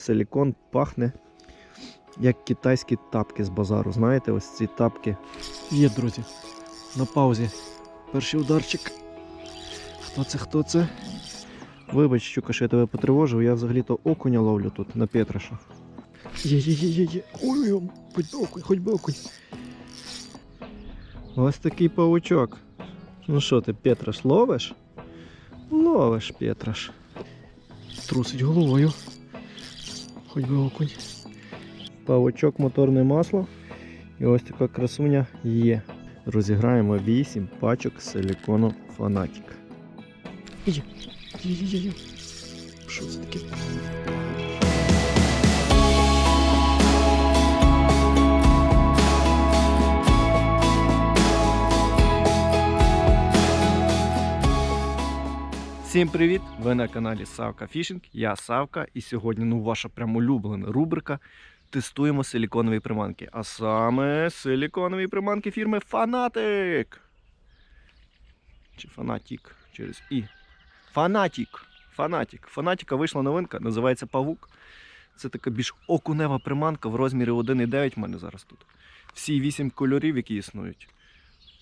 Силікон пахне як китайські тапки з базару. Знаєте, ось ці тапки. Є, друзі. На паузі. Перший ударчик. Хто це? Хто це? Вибач, щука, що я тебе потривожив, я взагалі-то окуня ловлю тут на Петраша. Є, є, є, є, є. Ой, хоч би окунь, хоч би окунь. Ось такий павучок. Ну що ти, Петраш, ловиш? Ловиш, Петраш. Трусить головою. Хоч би окунь. Павочок, моторне масло. І ось така красуня є. Розіграємо 8 пачок силікону Фанатік. Що це таке? Всім привіт! Ви на каналі Савка Фішинг. Я Савка, і сьогодні ну, ваша прям улюблена рубрика. Тестуємо силіконові приманки. А саме силіконові приманки фірми Фанатик. Чи Фанатік через І. Фанатік. Фанатік. Фанатіка вийшла новинка, називається Павук. Це така більш окунева приманка в розмірі 1,9 в мене зараз тут. Всі 8 кольорів, які існують.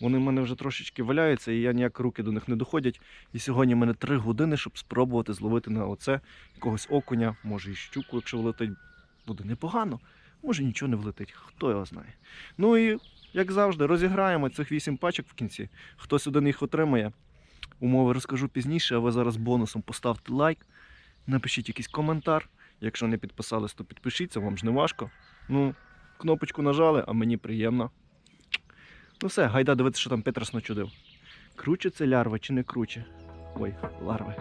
Вони в мене вже трошечки валяються, і я ніяк руки до них не доходять. І сьогодні в мене 3 години, щоб спробувати зловити на оце якогось окуня, може і щуку, якщо влетить, буде непогано. Може нічого не влетить, хто його знає. Ну і як завжди, розіграємо цих 8 пачок в кінці. Хтось один їх отримає. Умови розкажу пізніше, а ви зараз бонусом поставте лайк, напишіть якийсь коментар. Якщо не підписались, то підпишіться, вам ж не важко. Ну, кнопочку нажали, а мені приємно. Ну все, гайда дивитися, що там Петрос начудив. Круче це лярва чи не круче? Ой, ларви.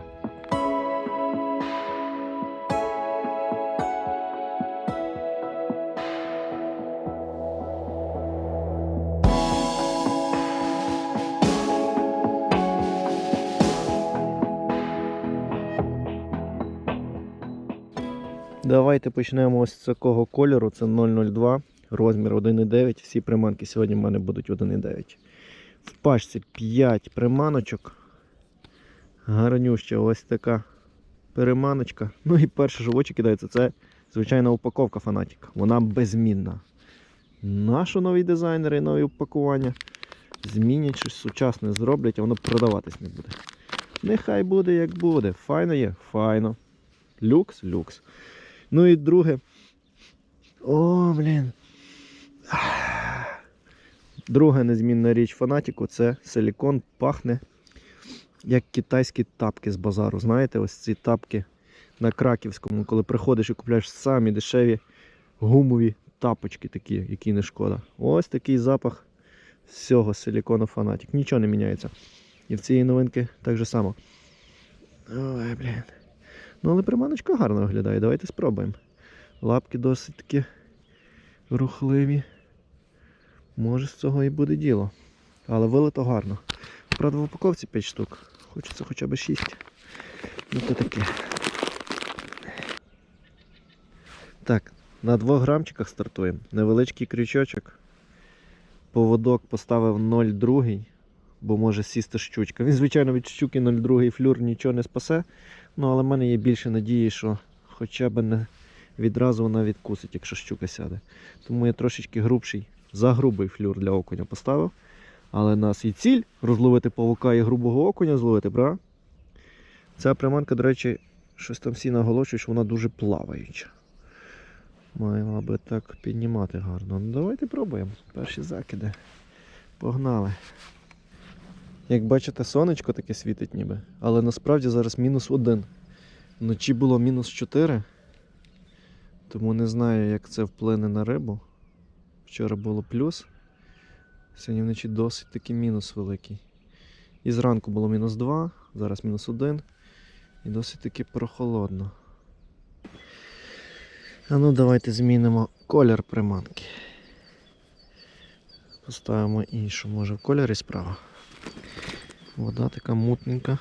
Давайте почнемо з такого кольору. Це 002, розмір 1,9. Всі приманки сьогодні в мене будуть 1,9. В пачці 5 приманочок. Гарнюща ось така переманочка. Ну і перше, що в очі кидається, це звичайна упаковка фанатік. Вона безмінна. Наші нові дизайнери, нові упакування змінять щось сучасне зроблять, а воно продаватись не буде. Нехай буде як буде. Файно є? Файно. Люкс, люкс. Ну і друге. О, блін. Друга незмінна річ фанатіку це силікон пахне як китайські тапки з базару. Знаєте, ось ці тапки на краківському, коли приходиш і купляєш самі дешеві гумові тапочки такі, які не шкода. Ось такий запах всього силікону фанатік. Нічого не міняється. І в цієї новинки так же само. Ой, блін. Ну, але приманочка гарно виглядає. Давайте спробуємо. Лапки досить таки рухливі. Може з цього і буде діло. Але вилито гарно. Правда, в упаковці 5 штук. Хочеться хоча б 6. Ну то таке. Так, на 2 грамчиках стартуємо. Невеличкий крючочок. Поводок поставив 0,2, бо може сісти щучка. Він, звичайно, від щуки 0,2 флюр нічого не спасе. Ну, але в мене є більше надії, що хоча б не відразу вона відкусить, якщо щука сяде. Тому я трошечки грубший, загрубий флюр для окуня поставив. Але в нас і ціль розловити павука і грубого окуня зловити, правда? Ця приманка, до речі, щось там всі наголошують, що вона дуже плаваюча. Маємо аби так піднімати гарно. Ну давайте пробуємо. Перші закиди. Погнали. Як бачите, сонечко таке світить ніби, але насправді зараз мінус один. Вночі було мінус 4, тому не знаю, як це вплине на рибу. Вчора було плюс. Сьогодні вночі досить таки мінус великий. І зранку було мінус 2, зараз мінус 1. І досить таки прохолодно. А ну давайте змінимо колір приманки. Поставимо іншу, може в кольорі справа. Вода така мутненька.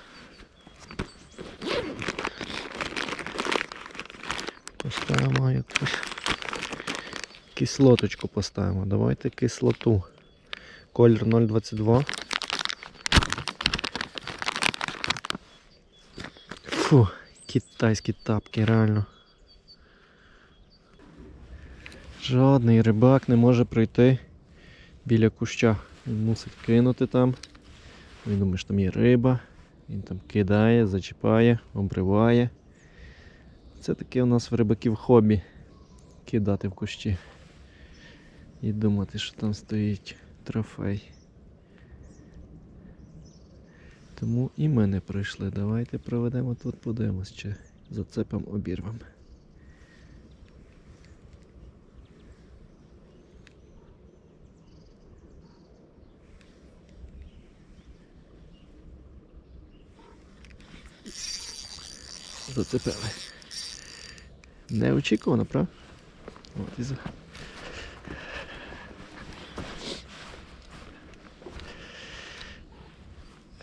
Поставимо якусь кислоточку поставимо. Давайте кислоту. Колір 0,22. Фу, китайські тапки, реально. Жодний рибак не може пройти біля куща. Він мусить кинути там. Він думає, що там є риба. Він там кидає, зачіпає, обриває. Це таке у нас в рибаків хобі. Кидати в кущі. І думати, що там стоїть трофей. Тому і ми не прийшли. Давайте проведемо тут, подивимось, чи зацепом обірвемо. Зацепили. Неочікувано, правда? От і за...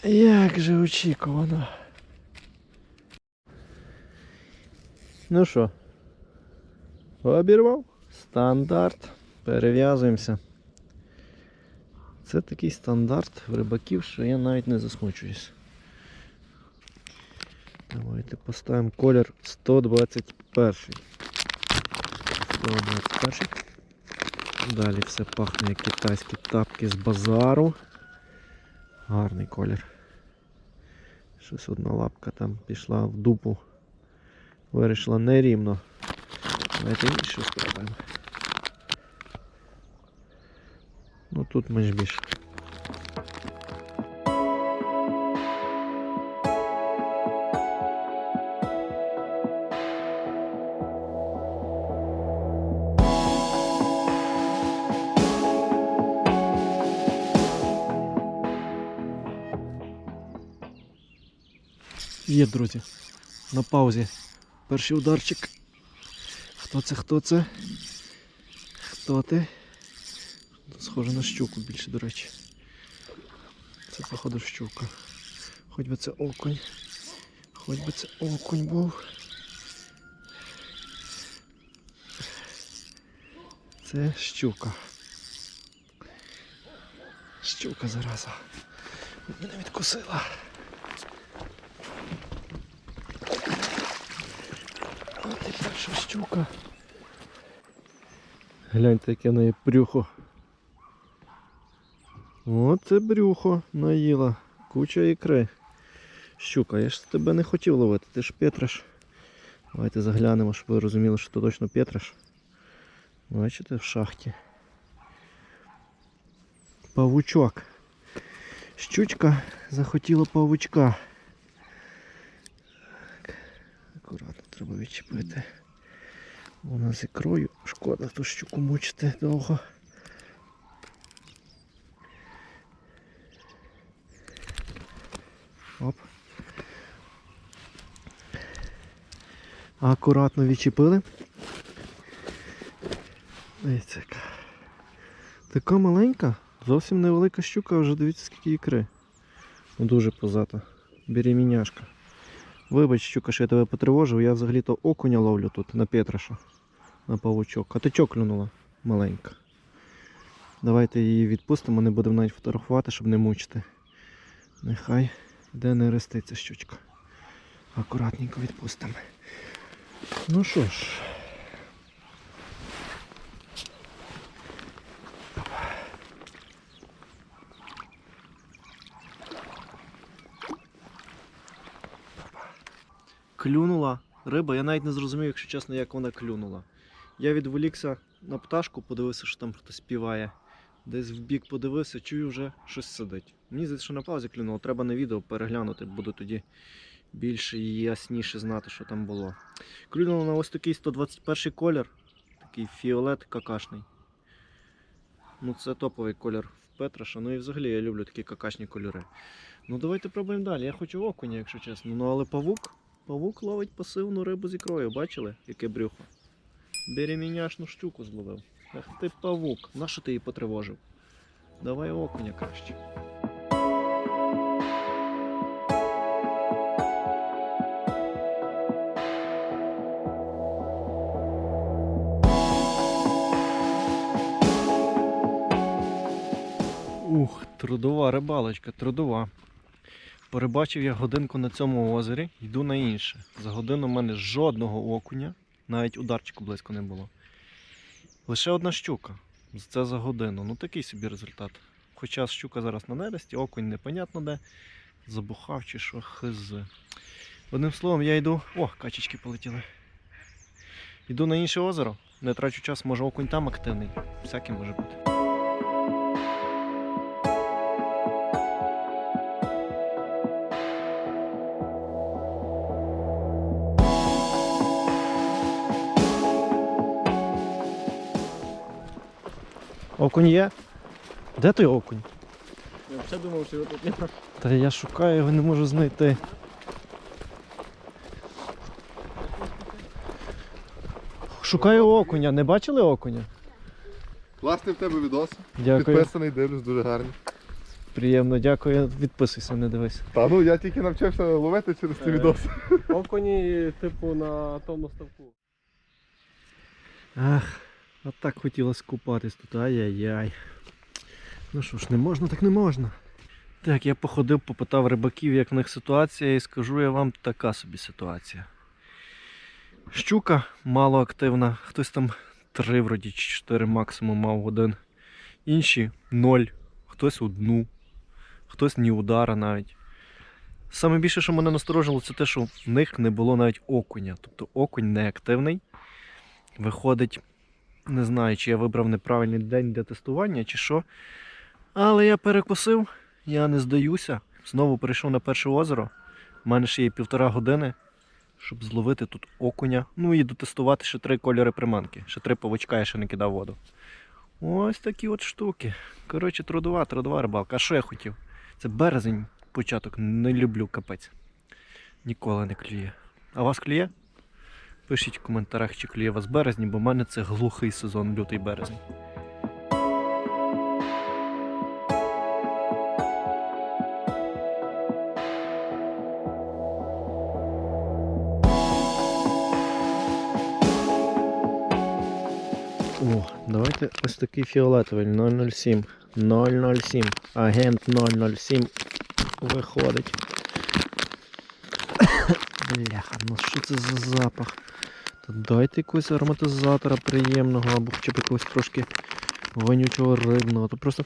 Як же очікувано. Ну що, обірвав? Стандарт. Перев'язуємося. Це такий стандарт в рибаків, що я навіть не засмучуюсь. Давайте поставимо колір 121. 121. Далі все пахне як китайські тапки з базару. Гарний колір. Щось одна лапка там пішла в дупу. Вирішила нерівно. Давайте іншу спробуємо. Ну тут менш більше. Є, друзі. На паузі. Перший ударчик. Хто це? Хто це? Хто ти? Схоже на щуку більше, до речі. Це походу щука. Хоч би це окунь. Хоч би це окунь був. Це щука. Щука зараза. Мене відкусила. От щука. Гляньте, яке в неї брюхо. Оце брюхо наїла. Куча ікри. Щука, я ж тебе не хотів ловити, ти ж Петраш. Давайте заглянемо, щоб ви розуміли, що це точно Петраш. Бачите, в шахті. Павучок. Щучка захотіла павучка. Акуратно треба відчепити. Вона з ікрою. Шкода ту щуку мучити довго. Оп. Акуратно відчепили. Дивіться. Така маленька, зовсім невелика щука, вже дивіться скільки ікри. Ну, Дуже позата. Береміняшка. Вибач, що я тебе потривожив, я взагалі-то окуня ловлю тут на Петраша. На павучок. А ти чого клюнула маленька. Давайте її відпустимо, не будемо навіть фотографувати, щоб не мучити. Нехай де не реститься щучка. Акуратненько відпустимо. Ну що ж. Клюнула риба, я навіть не зрозумів, якщо чесно, як вона клюнула. Я відволікся на пташку, подивився, що там хтось співає. Десь в бік подивився, чую, вже щось сидить. Мені здається, що на паузі клюнуло, треба на відео переглянути, буду тоді більше і ясніше знати, що там було. Клюнуло на ось такий 121 колір, такий фіолет какашний. Ну це топовий колір в Петраша. Ну і взагалі я люблю такі какашні кольори. Ну давайте пробуємо далі. Я хочу окуня, якщо чесно. Ну але павук, павук ловить пасивну рибу з ікрою, бачили, яке брюхо? Береміняшну щуку зловив. Ах ти павук, нащо ти її потривожив? Давай окуня краще. Ух, трудова рибалочка, трудова. Порибачив я годинку на цьому озері, йду на інше. За годину в мене жодного окуня, навіть ударчику близько не було. Лише одна щука. Це за годину. Ну такий собі результат. Хоча щука зараз на нересті, окунь непонятно де. Забухав чи що, хз. Одним словом, я йду. О, качечки полетіли. Йду на інше озеро. Не трачу час, може окунь там активний. Всяке може бути. Окунь є? Де той окунь? Я взагалі думав, що його тут немає. Та я шукаю, його не можу знайти. Шукаю окуня. Не бачили окуня? Класний в тебе відос. Дякую. Підписаний, дивлюсь, дуже гарний. Приємно, дякую. Відписуйся, не дивись. Та ну я тільки навчився ловити через ці Е. відоси. Окуні, типу, на тому ставку. Ах, а так хотілося купатись тут. Ай-яй-яй. Ну що ж, не можна, так не можна. Так, я походив, попитав рибаків, як в них ситуація, і скажу я вам така собі ситуація. Щука мало активна, хтось там три вроді чи чотири максимум мав один. Інші ноль, хтось одну, хтось ні удара навіть. Саме більше, що мене насторожило, це те, що в них не було навіть окуня. Тобто окунь не активний. Виходить, не знаю, чи я вибрав неправильний день для тестування, чи що. Але я перекусив, я не здаюся. Знову перейшов на перше озеро. У мене ще є півтора години, щоб зловити тут окуня. Ну і дотестувати ще три кольори приманки. Ще три павучка я ще не кидав воду. Ось такі от штуки. Коротше, трудова, трудова рибалка. А що я хотів? Це березень, початок. Не люблю капець. Ніколи не клює. А вас клює? Пишіть в коментарях, чи клює вас березні, бо в мене це глухий сезон, лютий березень. Давайте ось такий фіолетовий 007. 007. Агент 007 виходить. Бляха, ну що це за запах? Та дайте якогось ароматизатора приємного або хоча б якогось трошки вонючого рибного. То просто.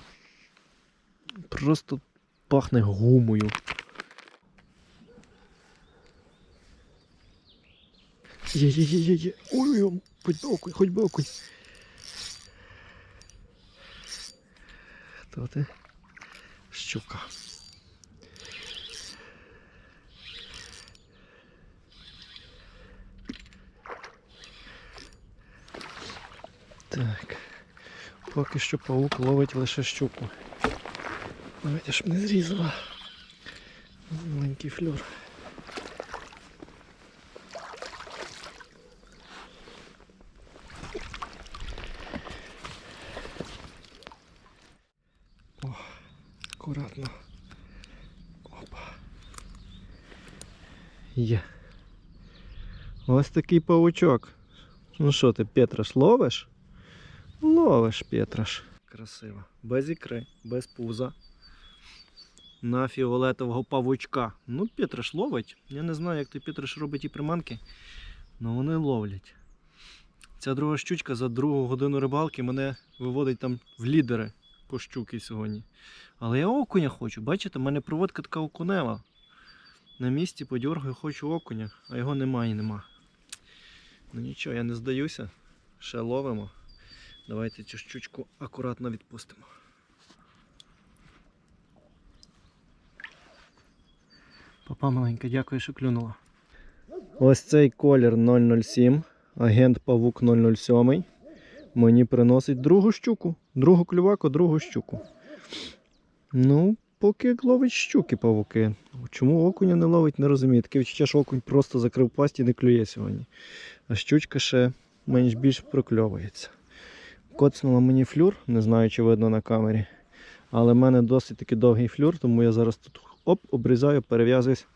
Просто пахне гумою. Є-є-є-є-є. Ой, хоч би окунь, хоч би окунь. Хто ти? Щука. Так. Поки що паук ловить лише щуку. Давайте щоб не зрізала. Маленький флюр. О, акуратно. Опа. Є. Ось такий паучок. Ну що ти, Петраш, ловиш? Ловиш, Петраш. Красиво. Без ікри, без пуза. На фіолетового павучка. Ну, Петраш ловить. Я не знаю, як той Петраш робить ті приманки, але вони ловлять. Ця друга щучка за другу годину рибалки мене виводить там в лідери по щуки сьогодні. Але я окуня хочу. Бачите, в мене проводка така окунева. На місці подьоргаю, хочу окуня, а його немає і нема. Ну нічого, я не здаюся. Ще ловимо. Давайте цю щучку акуратно відпустимо. Папа маленька, дякую, що клюнула. Ось цей колір 007, агент Павук 007. Мені приносить другу щуку, другу клюваку, другу щуку. Ну, поки ловить щуки павуки. Чому окуня не ловить, не розумію. Таке відчуття, що окунь просто закрив пасть і не клює сьогодні. А щучка ще менш більш прокльовується. Коцнула мені флюр, не знаю, чи видно на камері. Але в мене досить таки довгий флюр, тому я зараз тут оп, обрізаю, перев'язуюсь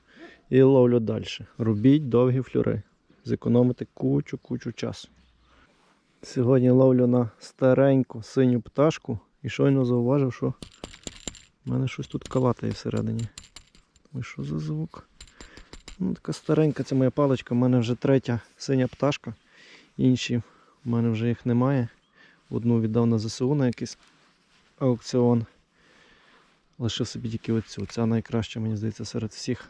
і ловлю далі. Робіть довгі флюри. Зекономити кучу-кучу часу. Сьогодні ловлю на стареньку синю пташку і щойно зауважив, що в мене щось тут калатає всередині. Ой, що за звук? Ну, така старенька це моя паличка, в мене вже третя синя пташка. Інші в мене вже їх немає. Одну віддав на ЗСУ на якийсь аукціон. Лишив собі тільки оцю. Ця найкраща, мені здається, серед всіх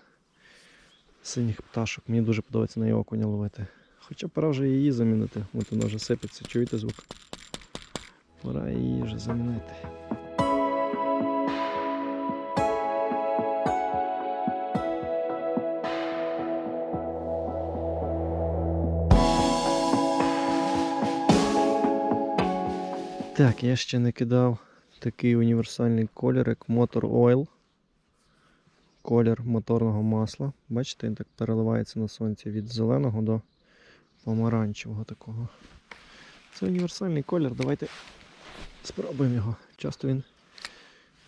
синіх пташок. Мені дуже подобається на її окуня ловити. Хоча пора вже її замінити. От вона вже сипеться. Чуєте звук? Пора її вже замінити. Так, я ще не кидав такий універсальний колір, як Motor Oil. Колір моторного масла. Бачите, він так переливається на сонці від зеленого до помаранчевого такого. Це універсальний колір. Давайте спробуємо його. Часто він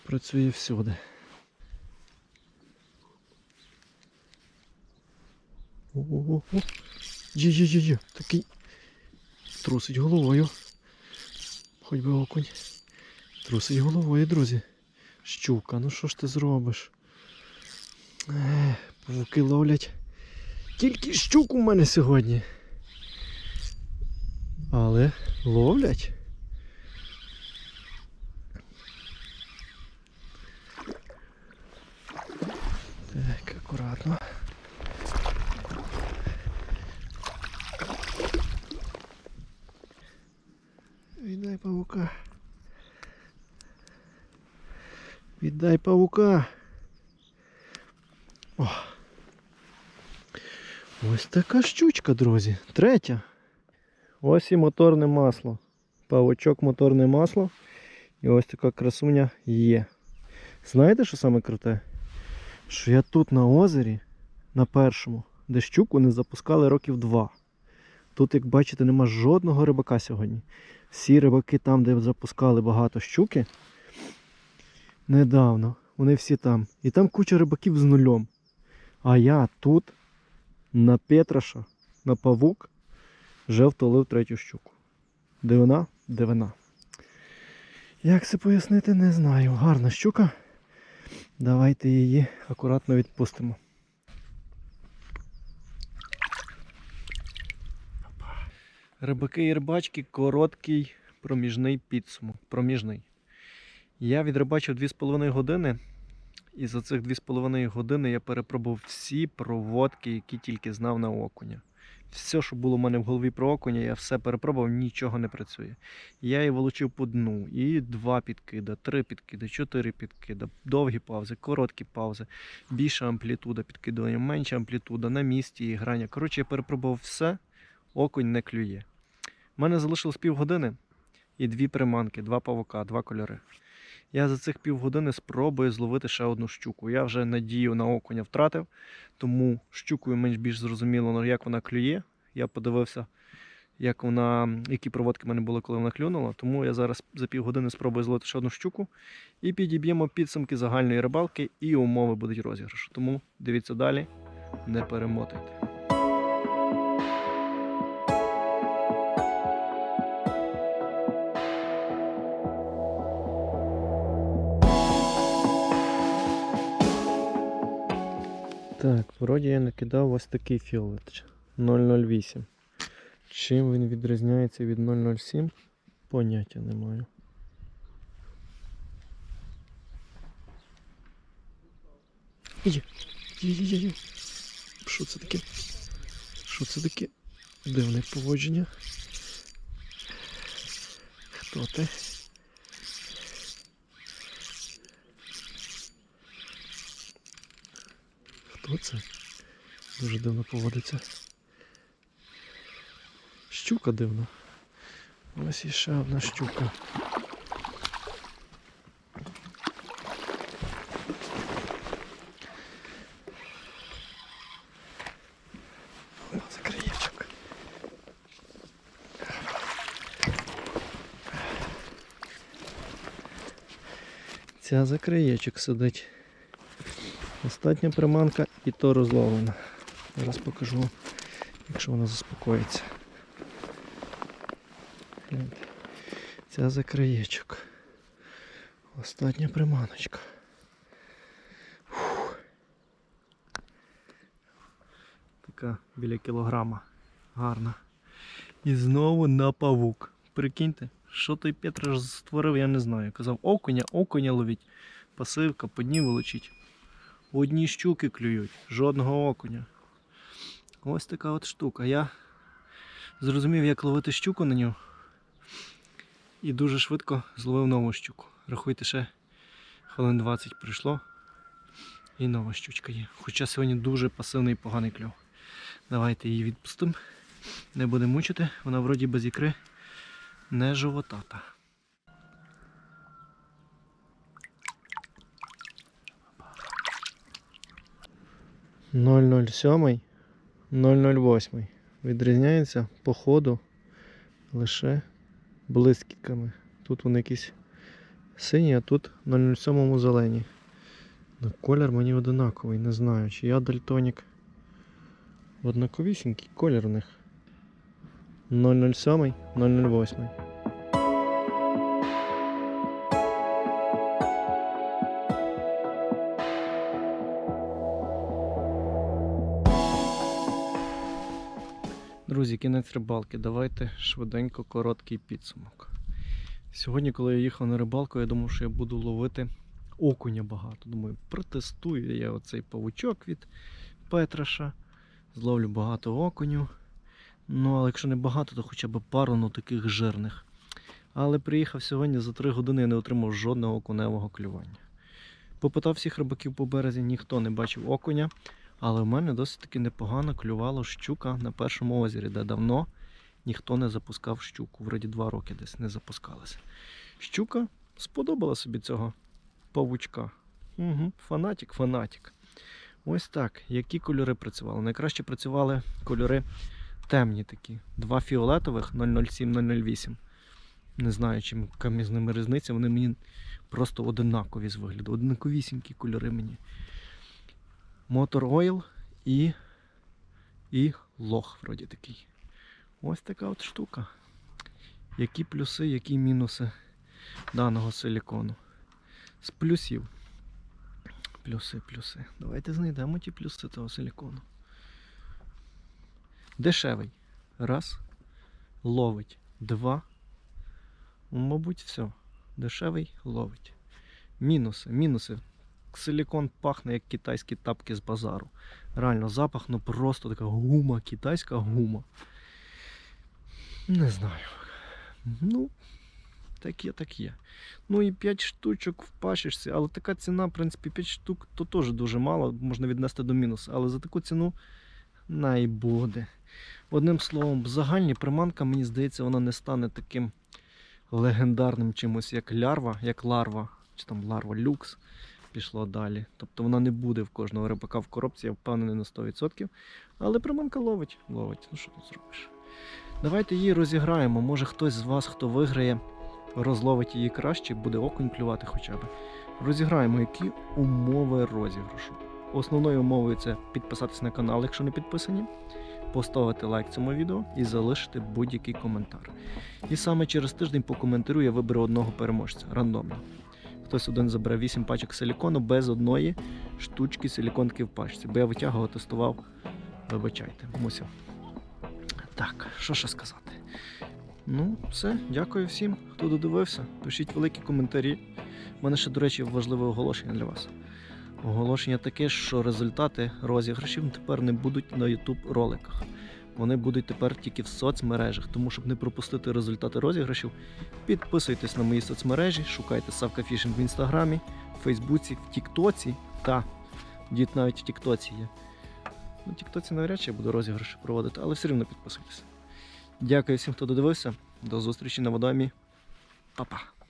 працює всюди. Ого-го. Є-є-є-є. Такий трусить головою. Хоч би окунь. Трусить головою, друзі. Щука, ну що ж ти зробиш? Ех, павуки ловлять. Тільки щук у мене сьогодні. Але ловлять. Так, акуратно. Павука. Віддай павука. О. Ось така щучка, друзі. Третя. Ось і моторне масло. Павучок моторне масло. І ось така красуня є. Знаєте, що саме круте? Що я тут на озері, на першому, де щуку не запускали років два. Тут, як бачите, нема жодного рибака сьогодні. Всі рибаки там, де запускали багато щуки. Недавно. Вони всі там. І там куча рибаків з нульом. А я тут, на Петраша, на павук, вже втолив третю щуку. Де вона? Де вона? Як це пояснити, не знаю. Гарна щука. Давайте її акуратно відпустимо. Рибаки і рибачки короткий проміжний підсумок. Проміжний. Я відрибачив 2,5 години. І за цих 2,5 години я перепробував всі проводки, які тільки знав на окуня. Все, що було в мене в голові про окуня, я все перепробував, нічого не працює. Я її волочив по дну. І два підкида, три підкида, чотири підкида, довгі паузи, короткі паузи, більша амплітуда підкидування, менша амплітуда, на місці і грання. Коротше, я перепробував все, окунь не клює. У мене залишилось півгодини і дві приманки, два павука, два кольори. Я за цих півгодини спробую зловити ще одну щуку. Я вже надію на окуня втратив, тому щукою менш більш зрозуміло, ну, як вона клює. Я подивився, як вона, які проводки в мене були, коли вона клюнула. Тому я зараз за півгодини спробую зловити ще одну щуку і підіб'ємо підсумки загальної рибалки і умови будуть розіграшу. Тому дивіться далі, не перемотайте. Так, вроді я накидав ось такий фіолет 008. Чим він відрізняється від 007? Поняття не маю. Є, є, є, є. Що це таке? Що це таке? Дивне поводження. Хто ти? Хто це? Дуже дивно поводиться. Щука дивна. Ось іще одна щука. Закриєчок. Ця закриєчок сидить. Остання приманка і то розловлена. Зараз покажу, якщо вона заспокоїться. Ця закриєчок. Остання приманочка. Фух. Така біля кілограма. Гарна. І знову на павук. Прикиньте, Що той Петр створив, я не знаю. Казав, окуня, окуня ловіть. Пасивка, по дні вилучить. Одні щуки клюють, жодного окуня. Ось така от штука. Я зрозумів, як ловити щуку на нього. І дуже швидко зловив нову щуку. Рахуйте, ще хвилин 20 пройшло. І нова щучка є. Хоча сьогодні дуже пасивний і поганий кльов. Давайте її відпустимо. Не будемо мучити, вона вроді без ікри не животата. Ноль ноль сьомий, 008. Відрізняється по ходу лише блискітками. Тут вони якісь сині, а тут 007 зелені. Ну, колір мені одинаковий, не знаю, чи я дальтонік. Однаковісінький колір у них. 007, 008. Друзі, кінець рибалки. Давайте швиденько короткий підсумок. Сьогодні, коли я їхав на рибалку, я думав, що я буду ловити окуня багато. Думаю, протестую я оцей павучок від Петраша. Зловлю багато окуню. Ну, але якщо не багато, то хоча б пару ну, таких жирних. Але приїхав сьогодні за 3 години і не отримав жодного окуневого клювання. Попитав всіх рибаків по березі, ніхто не бачив окуня. Але в мене досить таки непогано клювала щука на першому озері, де давно ніхто не запускав щуку. Вроді два роки десь не запускалася. Щука сподобала собі цього павучка. Угу, фанатик. Ось так. Які кольори працювали? Найкраще працювали кольори темні такі. Два фіолетових 007, 008. Не знаю, чим яка між ними різниця. Вони мені просто одинакові з вигляду. Однаковісінькі кольори мені. Мотор Oil і, і лох вроді такий. Ось така от штука. Які плюси, які мінуси даного силікону. З плюсів. Плюси, плюси. Давайте знайдемо ті плюси того силікону. Дешевий. Раз. Ловить. Два. Мабуть, все. Дешевий ловить. Мінуси. Мінуси. Силікон пахне як китайські тапки з базару. Реально запах, ну просто така гума, китайська гума. Не знаю. Ну, так є, так є. Ну і 5 штучок в але така ціна, в принципі, 5 штук то теж дуже мало, можна віднести до мінусу. Але за таку ціну най буде. Одним словом, загальні приманка, мені здається, вона не стане таким легендарним чимось, як лярва, як ларва, чи там ларва люкс пішло далі. Тобто вона не буде в кожного рибака в коробці, я впевнений на 100%. Але приманка ловить, ловить. Ну що тут зробиш? Давайте її розіграємо. Може хтось з вас, хто виграє, розловить її краще, буде окунь клювати хоча б. Розіграємо, які умови розіграшу. Основною умовою це підписатись на канал, якщо не підписані, поставити лайк цьому відео і залишити будь-який коментар. І саме через тиждень по коментарю я виберу одного переможця рандомно. Хтось один забере 8 пачок силікону без одної штучки силіконки в пачці. Бо я витягував, тестував. Вибачайте, мусив. Так, що ще сказати? Ну, все, дякую всім, хто додивився. Пишіть великі коментарі. У мене ще, до речі, важливе оголошення для вас. Оголошення таке, що результати розіграшів тепер не будуть на YouTube роликах. Вони будуть тепер тільки в соцмережах. Тому, щоб не пропустити результати розіграшів, підписуйтесь на мої соцмережі, шукайте Савка Фішинг в інстаграмі, в Фейсбуці, в Тіктоці та дід навіть в Тіктоці є. На Тіктоці навряд чи я буду розіграші проводити, але все рівно підписуйтесь. Дякую всім, хто додивився. До зустрічі на водомі. Па-па.